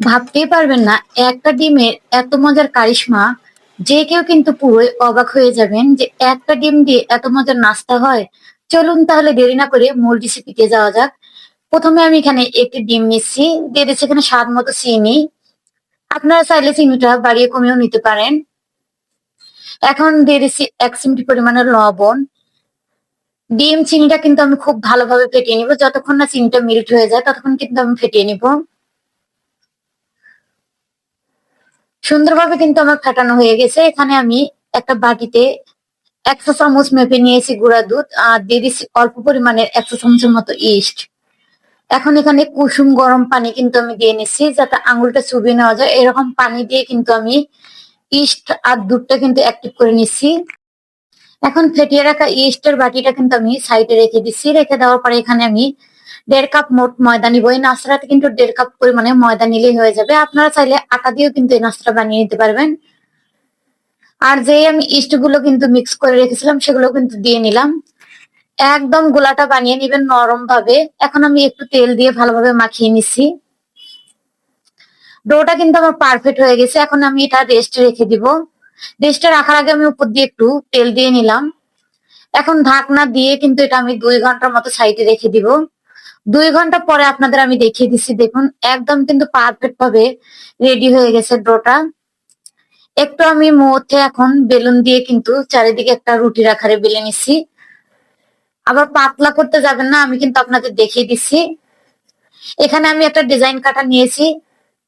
ভাবতেই পারবেন না, একটা ডিমের এত মজার কারিশমা, যে কেউ কিন্তু পুরোই অবাক হয়ে যাবেন যে একটা ডিম দিয়ে এত মজার নাস্তা হয়। চলুন তাহলে দেরি না করে মূল রেসিপিতে যাওয়া যাক। প্রথমে আমি এখানে একটি ডিম নিচ্ছি, দিয়ে দিচ্ছি এখানে স্বাদ মতো চিনি। আপনারা চাইলে চিনিটা বাড়িয়ে কমিয়েও নিতে পারেন। এখন দিয়ে দিচ্ছি এক চিমটি পরিমাণের লবণ। ডিম, চিনিটা কিন্তু আমি খুব ভালোভাবে ফেটিয়ে নিব। যতক্ষণ না চিনিটা মিল্ট হয়ে যায়, ততক্ষণ কিন্তু আমি ফেটিয়ে নিব। সুন্দরভাবে কিন্তু আমার ফাটানো হয়ে গেছে। এখানে আমি একটা বাটিতে একশো চামচ মেপে নিয়েছি গুঁড়া দুধ আর দিয়ে দিচ্ছি অল্প পরিমাণের একশো চামচের মতো ইস্ট। এখন এখানে কুসুম গরম পানি কিন্তু আমি দিয়ে নিচ্ছি যাতে আঙুলটা চুবিয়ে নেওয়া যায়। এরকম পানি দিয়ে কিন্তু আমি ইস্ট আর দুধটা কিন্তু অ্যাক্টিভ করে নিচ্ছি। এখন ফেটিয়ে রাখা ইস্টের বাটিটা কিন্তু আমি সাইডে রেখে দিচ্ছি। রেখে দেওয়ার পরে এখানে আমি দেড় কাপ মোট ময়দা নিবো। এই নাস্তাটাতে কিন্তু দেড় কাপ পরিমাণে ময়দা নিলেই হয়ে যাবে। আপনারা চাইলে আটা দিয়েও কিন্তু এই নাস্তাটা বানিয়ে নিতে পারবেন। আর যে আমি ইস্টগুলো কিন্তু মিক্স করে রেখেছিলাম সেগুলো কিন্তু দিয়ে নিলাম। একদম গোলাটা বানিয়ে নিবেন নরম ভাবে এখন আমি একটু তেল দিয়ে ভালোভাবে মাখিয়ে নিচ্ছি। ডোটা কিন্তু আমার পারফেক্ট হয়ে গেছে। এখন আমি এটা রেস্টে রেখে দিব। রেস্টে রাখার আগে আমি উপর দিয়ে একটু তেল দিয়ে নিলাম। এখন ঢাকনা দিয়ে কিন্তু এটা আমি দুই ঘণ্টার মতো সাইডে রেখে দিব। দুই ঘণ্টা পরে আপনাদের আমি দেখিয়ে দিচ্ছি। দেখুন, একদম কিন্তু পারফেক্ট ভাবে রেডি হয়ে গেছে ডোটা। একটু আমি মধ্যে এখন বেলুন দিয়ে কিন্তু চারিদিকে একটা রুটি রাখারে বেলে নিচ্ছি। আবার পাতলা করতে যাবেন না, আমি কিন্তু আপনাদের দেখিয়ে দিচ্ছি। এখানে আমি একটা ডিজাইন কাটা নিয়েছি।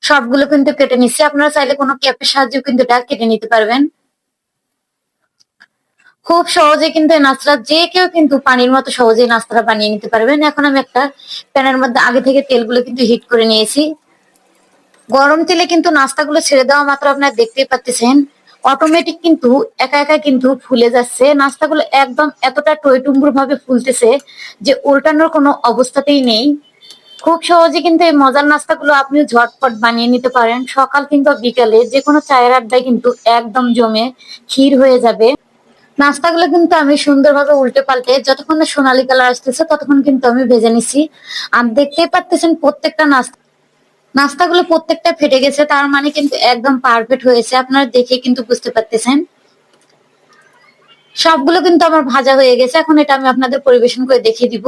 সবগুলো কিন্তু কেটে নিচ্ছি। আপনারা চাইলে কোনো ক্যাপের সাহায্যে কিন্তু এটা কেটে নিতে পারবেন। খুব সহজে কিন্তু নাস্তা যে কেউ কিন্তু পানির মতো সহজে নাস্তাটা বানিয়ে নিতে পারবেন। এখন আমি একটা প্যানের মধ্যে আগে থেকে তেলগুলো কিন্তু হিট করে নিয়েছি। গরম তেলে কিন্তু নাস্তাগুলো ছেড়ে দেওয়া মাত্র আপনারা দেখতেই পাচ্ছেন। অটোমেটিক কিন্তু একা একা কিন্তু ফুলে যাচ্ছে। নাস্তাগুলো একদম এতটা টইটুম্বুর ভাবে ফুলতেছে যে উল্টানোর কোনো অবস্থাতেই নেই। খুব সহজে কিন্তু এই মজার নাস্তাগুলো আপনি ঝটপট বানিয়ে নিতে পারেন। সকাল কিংবা বিকালে যে কোনো চায়ের আড্ডায় কিন্তু একদম জমে ক্ষীর হয়ে যাবে। নাস্তাগুলো কিন্তু আমি সুন্দরভাবে উল্টে পাল্টে, যতক্ষণ না সোনালি কালার আসতেছে, ততক্ষণ কিন্তু আমি ভেজে নিছি। আর দেখতেই পারতেছেন প্রত্যেকটা নাস্তা, নাস্তাগুলো প্রত্যেকটা ফেটে গেছে, তার মানে কিন্তু একদম পারফেক্ট হয়েছে। আপনারা দেখে কিন্তু বুঝতে পারতেছেন। সবগুলো কিন্তু আমার ভাজা হয়ে গেছে। এখন এটা আমি আপনাদের পরিবেশন করে দেখিয়ে দিব।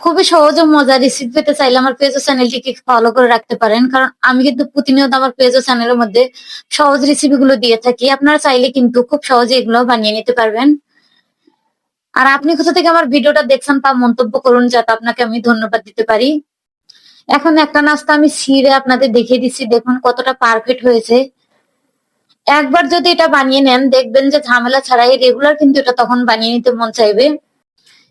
খুবই সহজ ও মজার রেসিপি পেতে চাইলে আমার পেজ ও চ্যানেলটিকে ফলো করে রাখতে পারেন। কারণ আমি কিন্তু প্রতিনিয়ত আমার পেজ ও চ্যানেলের মধ্যে সহজ রেসিপি গুলো দিয়ে থাকি। আপনারা চাইলে কিন্তু খুব সহজে এগুলো বানিয়ে নিতে পারবেন। আর আপনি কোথা থেকে আমার ভিডিওটা দেখছেন তা মন্তব্য করুন, যাতে আপনাকে আমি ধন্যবাদ দিতে পারি। এখন একটা নাস্তা আমি ছিঁড়ে আপনাদের দেখিয়ে দিচ্ছি। দেখুন কতটা পারফেক্ট হয়েছে। একবার যদি এটা বানিয়ে নেন, দেখবেন যে ঝামেলা ছাড়াই রেগুলার কিন্তু এটা তখন বানিয়ে নিতে মন চাইবে।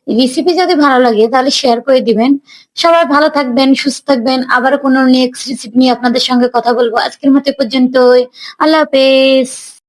রেসিপি যদি ভালো লাগে, তাহলে শেয়ার করে দিবেন। সবাই ভালো থাকবেন, সুস্থ থাকবেন। আবার কোনো নেক্সট রেসিপি নিয়ে আপনাদের সঙ্গে কথা বলব। আজকের মতো পর্যন্ত আল্লাহ হাফেজ।